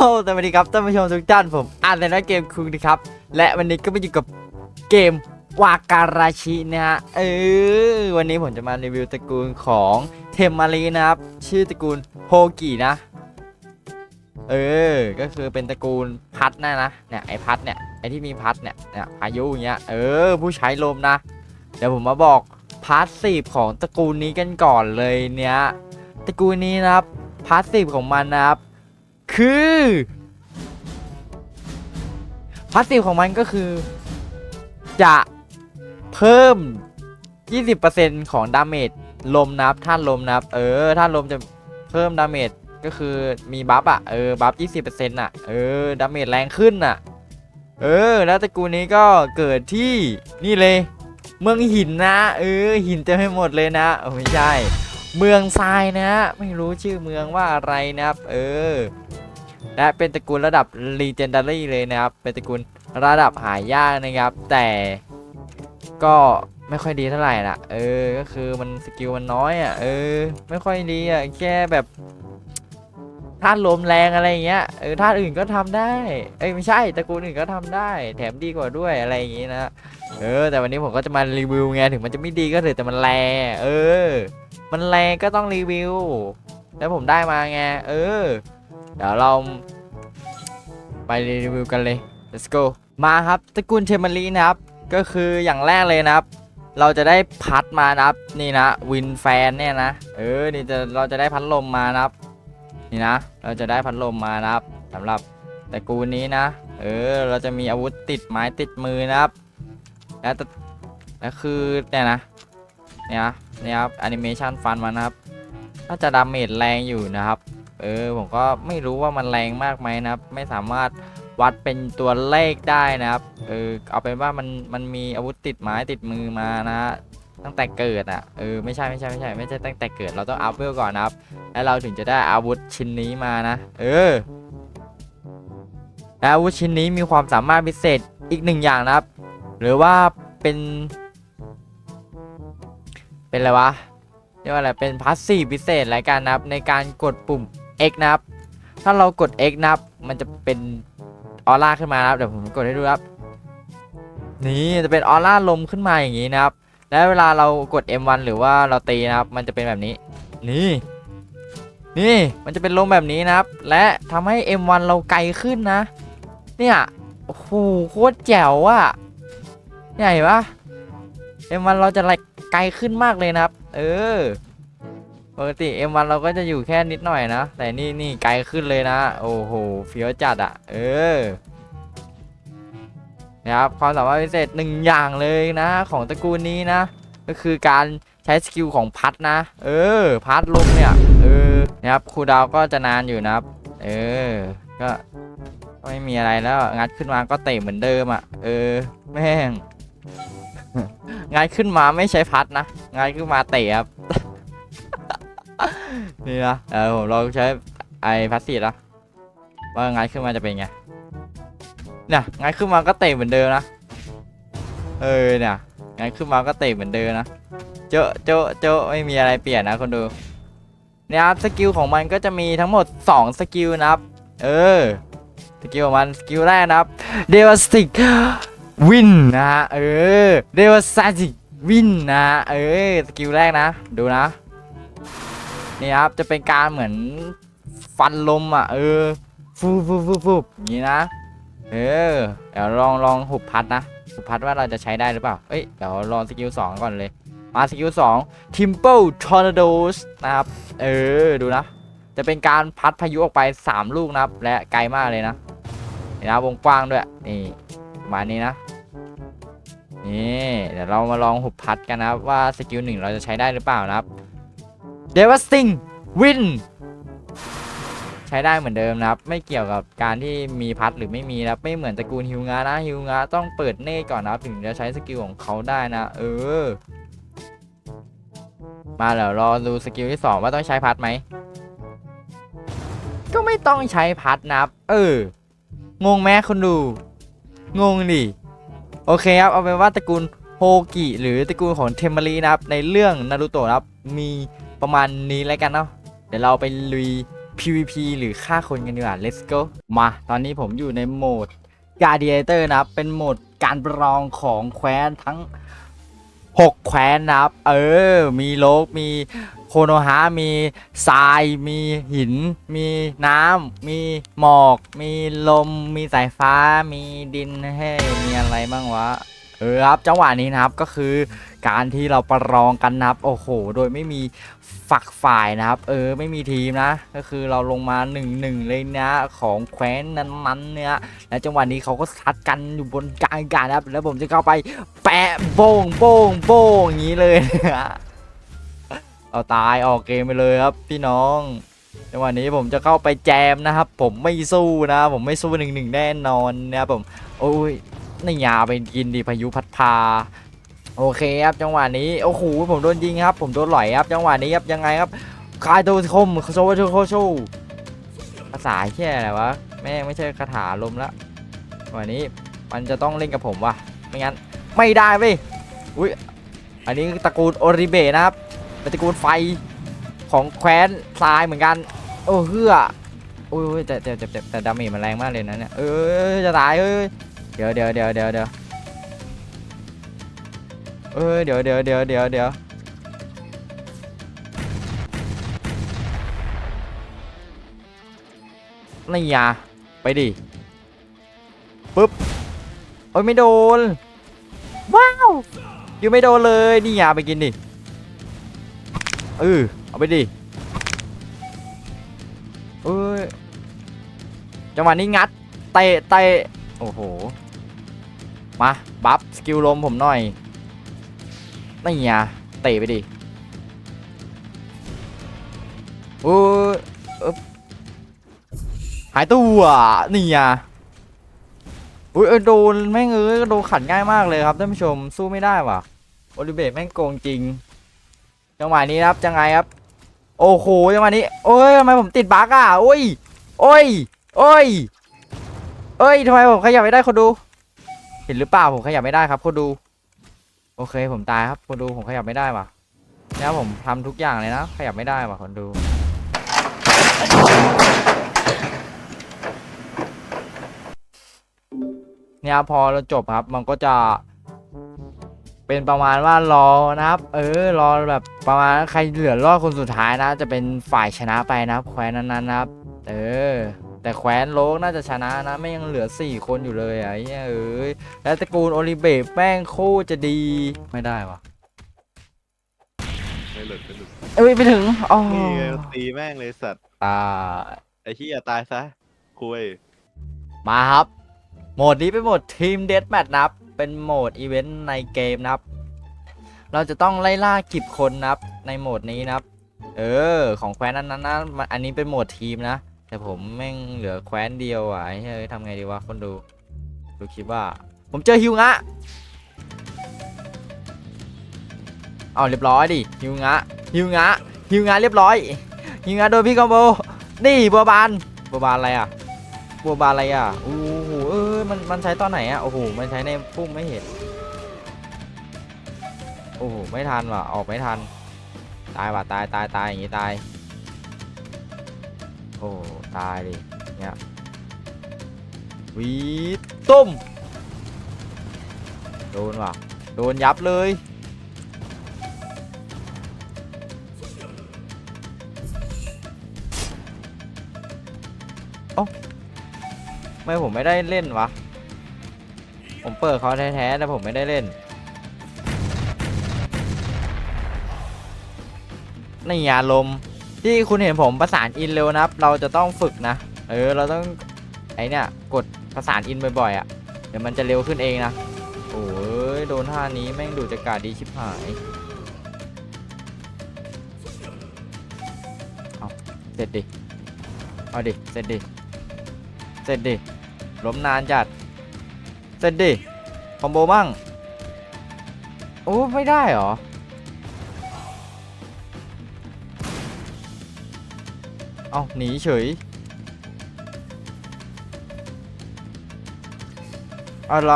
สวัสดีครับท่านผู้ชมทุกท่านผมอ่านในนักเกมคุงนะครับ และวันนี้ก็มาอยู่กับเกมวาการาชินะฮะเออวันนี้ผมจะมารีวิวตระกูลของเทมมารีนะครับ ชื่อตระกูลโฮกินะ เออ ก็คือเป็นตระกูลพัดนะนะเนี่ยไอพัดเนี่ยไอที่มีพัดเนี่ยเนี่ยพายุอย่างเงี้ยเออ ผู้ใช้ลมนะ เดี๋ยวผมมาบอกพาสซีฟของตระกูลนี้กันก่อนเลยเนี่ยตระกูลนี้นะครับพาสซีฟของมันนะครับ คือพาสซีฟของมันก็คือ จะเพิ่ม 20%ของดาเมจลมนับท่านลมนับ เออท่านลมจะเพิ่มดาเมจก็คือมีบัฟอะเออบัฟ20%อะเออดาเมจแรงขึ้นอะ เออ แล้วตระกูลนี้ก็เกิดที่นี่เลย เมืองหินนะ เออ หินเต็มไปหมดเลยนะเออไม่ใช่ เมืองทรายนะ ไม่รู้ชื่อเมืองว่าอะไรนะครับ เออ และเป็นตระกูลระดับ Legendary เลยนะครับ เป็นตระกูลระดับหายากนะครับ แต่ก็ไม่ค่อยดีเท่าไหร่ละเออ ก็คือมันสกิลมันน้อยอะ เออ ไม่ค่อยดีอะ แค่แบบธาตุลมแรงอะไรเงี้ย เออธาตุอื่นก็ทำได้ เอ้ยไม่ใช่ตระกูลอื่นก็ทำได้ แถมดีกว่าด้วยอะไรอย่างงี้นะ เออ แต่วันนี้ผมก็จะมารีวิวไง ถึงมันจะไม่ดีก็เถอะแต่มันแรง เออ มันแรงก็ต้องรีวิว แล้วผมได้มาไง เออ เดี๋ยวเราไปรีวิวกันเลย let's go มาครับตระกูลเทมเมอรีนะครับ ก็คืออย่างแรกเลยนะครับ เราจะได้พัดมานะครับ นี่นะวินแฟนเนี่ยนะ เออ นี่จะเราจะได้พัดลมมานะครับ นี่นะ เราจะได้พัดลมมานะครับสำหรับตระกูลนี้นะ เออ เราจะมีอาวุธติดไม้ติดมือนะครับ แล้วตแล้วคือเนี่ยนะ เนี่ยนะนี่ครับแอนิเมชันฟันมันนะครับน่าจะดาเมจแรงอยู่นะครับ เออผมก็ไม่รู้ว่ามันแรงมากไหมนะครับ ไม่สามารถวัดเป็นตัวเลขได้นะครับ เออเอาเป็นว่ามันมันมีอาวุธติดไม้ติดมือมานะฮะตั้งแต่เกิดอะ เออไม่ใช่ไม่ใช่ไม่ใช่ไม่ใช่ตั้งแต่เกิดเราต้องอัพเวลก่อนนะครับ แล้วเราถึงจะได้อาวุธชิ้นนี้มานะ เออแอาวุธชิ้นนี้มีความสามารถพิเศษอีกหนึ่งอย่างนะครับ หรือว่าเป็น เป็นอะไรวะเรียกว่าอะไรเป็นพาสซีฟพิเศษรายการนะครับในการกดปุ่ม X นะครับ ถ้าเรากด X นะครับ มันจะเป็นออร่าขึ้นมานะครับเดี๋ยวผมกดให้ดูครับ นี่จะเป็นออร่าลมขึ้นมาอย่างนี้นะครับ แล้วเวลาเรากด M1 หรือว่าเราตีนะครับ มันจะเป็นแบบนี้ นี่ นี่มันจะเป็นลมแบบนี้นะครับ และทำให้ M1 เราไกลขึ้นนะ เนี่ยโอ้โหโคตรแจ๋วอะเนี่เห็นปะ M1 เราจะไกลขึ้นมากเลยนะครับ เออ ปกติ M1 เราก็จะอยู่แค่นิดหน่อยนะ แต่นี่นี่ไกลขึ้นเลยนะ โอ้โหเฟี้ยวจัดอะเออนะครับความสามารถพิเศษหนึ่งอย่างเลยนะ ของตระกูลนี้นะ ก็คือการใช้สกิลของพัดนะ เออ พัดลมเนี่ย เออนะครับครูดาวก็จะนานอยู่นะครับ เออ ก็ไม่มีอะไรแล้วงัดขึ้นมาก็เตะเหมือนเดิมอะ เออ แม่งงัดขึ้นมาไม่ใช้พัดนะงัดขึ้นมาเตะครับ นี่นะเออผมลองใช้ไอพัสซีนะว่างัดขึ้นมาจะเป็นไงเนี่ยงัดขึ้นมาก็เตะเหมือนเดิมนะเออเนี่ยงัดขึ้นมาก็เตะเหมือนเดิมนะเจาะเจาะเจาะไม่มีอะไรเปลี่ยนนะคนดูเนี่ยครับสกิลของมันก็จะมีทั้งหมด 2 สกิลนะครับ เออสกิลของมันสกิลแรกนะครับเดวสติกวินนะฮะเออเดวสติกวินนะเออสกิลแรกนะ ดูนะ นี่ครับจะเป็นการเหมือนฟันลมอะ เออฟูฟูฟูฟูอย่างนี้นะเออเดี๋ยวลองลองหุบพัดนะหุบพัดว่าเราจะใช้ได้หรือเปล่าเอ้ยเดี๋ยวลองสกิลสองก่อนเลยมาสกิลสอง Timple Tornadoes นะครับเออดูนะ จะเป็นการพัดพายุออกไป 3 ลูกนะครับ และไกลมากเลยนะเห็นะวงกว้างด้วยนี่มานี้นะนี่เดี๋ยวเรามาลองหุบพัดกันนะครับว่าสกิลหนึ่งเราจะใช้ได้หรือเปล่านะครับ Devastating Win ใช้ได้เหมือนเดิมนะครับ ไม่เกี่ยวกับการที่มีพัดหรือไม่มีนะไม่เหมือนตระกูลฮิวงานะฮิวงาต้องเปิดเน่ก่อนนะครับถึงจะใช้สกิลของเขาได้นะ เออ มาแล้วรอดูสกิลที่สองว่าต้องใช้พัดไหมก็ไม่ต้องใช้พัดนะครับ เออ งงไหมคุณดู งงดิ โอเคครับ เอาเป็นว่าตระกูลโฮกิหรือตระกูลของเทมเมอรีนะครับ ในเรื่องนารูโตะนะครับ มี ประมาณนี้แล้วกันเนาะเดี๋ยวเราไปลุย PVP หรือฆ่าคนกันดีกว่า let's go มา ตอนนี้ผมอยู่ในโหมด Gladiator นะครับ เป็นโหมดการประลองของแคว้นทั้ง 6 แคว้นนะครับ เออ มีโลก มีโคโนฮะ มีทราย มีหิน มีน้ำ มีหมอก มีลม มีสายฟ้า มีดิน เฮ้ มีอะไรบ้างวะ เออครับ จังหวะนี้นะครับ ก็คือ การที่เราประลองกันนะครับ โอ้โห โดยไม่มีฝักฝ่ายนะครับ เออ ไม่มีทีมนะ ก็คือเราลงมา1นหนึ่งเลยนะ ของแคว้นนั้นๆ เนี่ย และจังหวะนี้เขาก็ซัดกันอยู่บนกลางอากาศนะครับ แล้วผมจะเข้าไปแปะโป้งโป้งโป้งอย่างนี้เลยนะเอาตายออกเกมไปเลยครับพี่น้องจังหวะนี้ผมจะเข้าไปแจมนะครับ ผมไม่สู้นะ ผมไม่สู้หนึ่งหนึ่งแน่นอนนะครับผมโอ้ยนี่ยาไปกินดีพายุพัดพา โอเคครับจังหวะนี้โอ้โหผมโดนยิงครับ ผมโดนหลอยครับจังหวะนี้ครับยังไงครับคายตัวคมโซวาโชโคชูภาษาแค่อะไรวะแม่ไม่ใช่คาถาลมละวันนี้มันจะต้องเล่นกับผมว่ะไม่งั้นไม่ได้เว้ยอุ้ยอันนี้ตระกูลโอริเบะนะครับเป็นตระกูลไฟของแคว้นทรายเหมือนกัน โอ้เฮืออุ้ยแต่แต่แต่แต่แต่ดาเมจมันแรงมากเลยนะเนี่ยเอ้ยจะตายเอ้ยเดี๋ยวเดี๋ยวเดี๋ยวเดี๋ยวเดี๋ยว เอ้ยเดี๋ยวเดี๋ยวเดี๋ยวเดี๋ยวเดี๋ยวนี่ยาไปดิปึ๊บโอ้ยไม่โดน ว้าวยังไม่โดนเลยนี่ยาไปกินดิเออเอาไปดิเอ้ยจังหวะนี้งัดเตะเตะโอ้โหมาบัฟสกิลลมผมหน่อย นี่ไงเตะไปดิโอ้อ๊บหายตัวนี่ไงอุ้ยเออโดนแม่งเอ้ยโดนขัดง่ายมากเลยครับท่านผู้ชมสู้ไม่ได้ว่ะโอลิเบตแม่งโกงจริงจังหวะนี้ครับจังไงครับ โอ้โหจังหวะนี้โอ้ยทำไมผมติดบั๊กอะโอ้ยโอ้ยโอ้ยเอ้ยทำไมผมขยับไม่ได้คนดู เห็นหรือเปล่าผมขยับไม่ได้ครับคนดู โอเคผมตายครับคนดูผมขยับไม่ได้ว่ะเนี่ยผมทำทุกอย่างเลยนะ ขยับไม่ได้ว่ะคนดู เนี่ยพอเราจบครับมันก็จะเป็นประมาณว่ารอนะครับ เออรอแบบประมาณใครเหลือรอดคนสุดท้ายนะ จะเป็นฝ่ายชนะไปนะครับแควนนั้นๆนะครับ เออ แต่แคว้นโลกน่าจะชนะนะไม่ยังเหลือ 4 คนอยู่เลยอะไอ้เหี้ยเอ้ยแล้วตระกูลโอลิเบะแป้งโคตรจะดีไม่ได้วะไม่หลุดไม่หลุดเอ้ยไปถึงอ๋อนี่ไงตีแม่งเลยสัตว์ตาไอ้ที่อย่าตายซะคุยมาครับ โหมดนี้เป็นโหมดทีมเดสแมทนะครับ เป็นโหมดอีเวนต์ในเกมนะครับ เราจะต้องไล่ล่ากิบคนนะครับ ในโหมดนี้นะครับ เออ ของแคว้นนั้นนั้นนะมันอันนี้เป็นโหมดทีมนะ แต่ผมแม่งเหลือแคว้นเดียวอะไอ้เฮ้ยทำไงดีวะคนดูดูคลิปว่า ผมเจอฮิวงะเอาเรียบร้อยดิฮิวงะฮิวงะฮิวงะเรียบร้อยฮิวงะโดนพี่คอมโบนี่บัวบานบัวบานอะไรอะบัวบานอะไรอะโอ้โหเออมันมันใช้ตอนไหนอะโอ้โหมันใช้ในพุ่มไม่เห็นโอ้โหไม่ทันว่ะออกไม่ทัน ตายว่ะตายตายตายอย่างงี้ตายโอ้ ตายดิเนี่ยวีดตุ้มโดนว่ะโดนยับเลยทำไม่ผมไม่ได้เล่นวะ ผมเปิดเขาแท้ๆแต่ผมไม่ได้เล่นนี่ยาลม ที่คุณเห็นผมประสานอินเร็วนะครับ เราจะต้องฝึกนะ เออ เราต้องไอเนี่ยกดประสานอินบ่อยๆอะ่ะ เดี๋ยวมันจะเร็วขึ้นเองนะ โอ้ยโดนท่านี้แม่งดูจะกาดดีชิบหาย เอาเสร็จดิ เอาดิ เสร็จดิ เสร็จดิ ล้มนานจัด เสร็จดิ คอมโบบ้างโอ้ไม่ได้เหรอ เอาหนีเฉย อะไร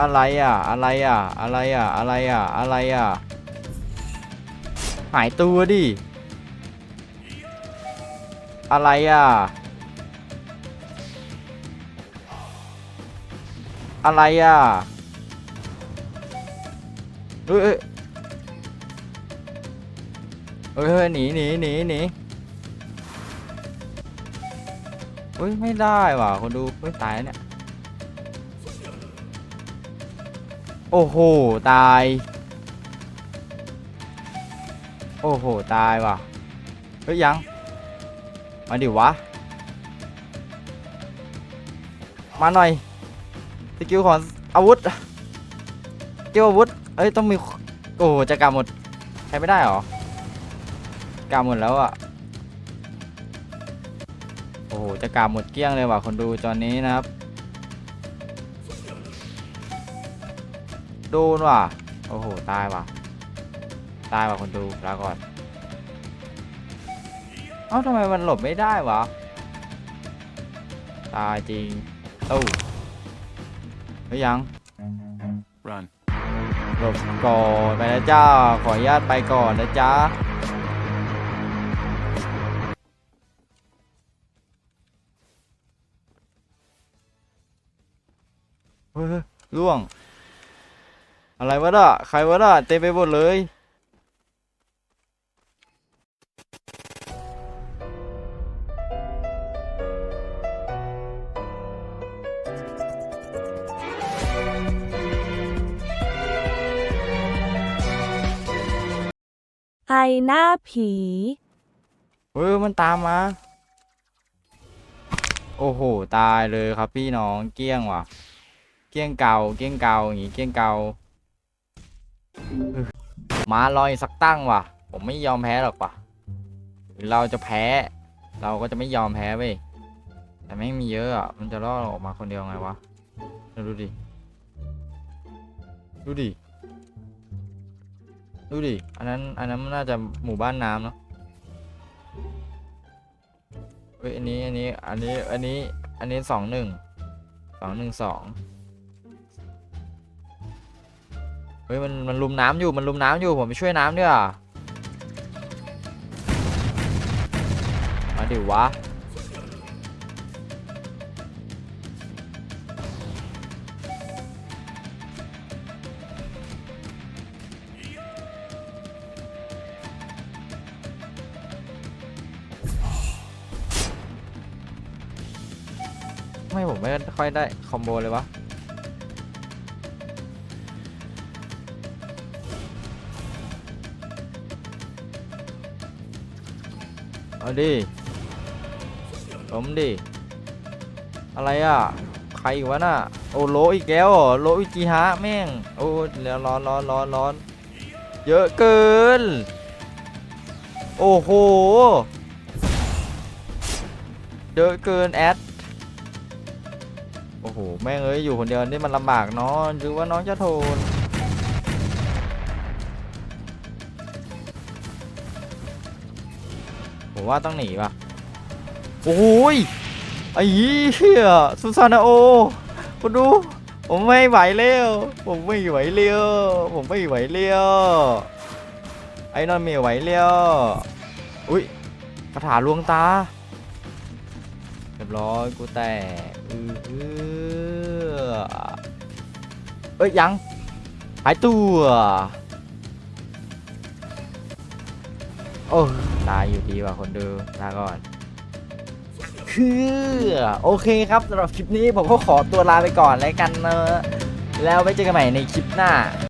อะไรอะ อะไรอะ อะไรอะ อะไรอะ อะไรอะ หายตัวดิ อะไรอะ อะไรอะ เฮ้ยเฮ้ยเฮ้ยหนีหนีหนีหนีเฮ้ยไม่ได้ว่ะคนดูเฮ้ยตายเนี่ยโอ้โหตาย โอ้โหตายว่ะเฮ้ยยังมาดิวะมาหน่อยสกิลของอาวุธสกิลอาวุธ เอ้ยต้องมีโอ้จะกาหมดใช้ไม่ได้หรอกาหมดแล้วอะโอ้โหจะกาหมดเกลี้ยงเลยว่ะคนดูตอนนี้นะครับ โดนว่ะโอ้โหตายว่ะตายว่ะคนดูลาก่อนเอ้าทำไมมันหลบไม่ได้วะตายจริงตู้หรือยัง Run. หลบก่อนไปนะจ้า ขออนุญาตไปก่อนนะจ๊ะเฮ้ยล่วง อะไรวะด่ะใครวะด่ะเต็มไปหมดเลย หน้าผีเฮ้ยมันตามมา โอ้โห ตายเลยครับพี่น้องเกี้ยงว่ะ เกี้ยงเก่าเกี้ยงเก่าอย่างงี้เกี้ยงเก่าออมาลอยสักตั้งว่ะ ผมไม่ยอมแพ้หรอกว่ะ เราจะแพ้ เราก็จะไม่ยอมแพ้เว้ยแต่ไม่งมีเยอะอะ มันจะรอดออกมาคนเดียวไงวะ ดูดิ ดูดิ ดูดิ อันนั้น อันนั้นนน่าจะหมู่บ้านน้ำเนาะเฮ้ย อันนี้ อันนี้ อันนี้ อันนี้ อันนี้สองหนึ่ง สองหนึ่งสอง เฮ้ย มัน มันลุมน้ำอยู่ มันลุมน้ำอยู่ ผมไปช่วยน้ำด้วยอะมาดิวะ ไม่ผมไม่ค่อยได้คอมโบเลยวะเอาดิล้มดิ อะไรอะ ใครอีกวะน่ะ โอ้โลอีกแล้วเหรอโลอิจิฮะแม่ง โอ้แล้วร้อนร้อนร้อนร้อน เยอะเกิน โอ้โห เยอะเกินแอด โอ้โห แม่งเอ้ย อยู่คนเดียวนี่มันลำบากเนาะหรือว่าน้องจะโทนผมว่าต้องหนีว่ะ โอ้ย ไอ้เหี้ยซูซานาโอคุณดู ผมไม่ไหวแล้ว ผมไม่ไหวแล้วผมไม่ไหวแล้วไอ้นอนไม่ไหวแล้ว อุ้ยคาถาลวงตา ร้อยกูแตกอืออเอ้ยยังหายตัว โอ้ตายอยู่ดีว่ะคนดูลาก่อนคือโอเคครับสำหรับคลิปนี้ผมก็ขอตัวลาไปก่อนแล้วกันเนอะแล้วไว้เจอกันใหม่ในคลิปหน้า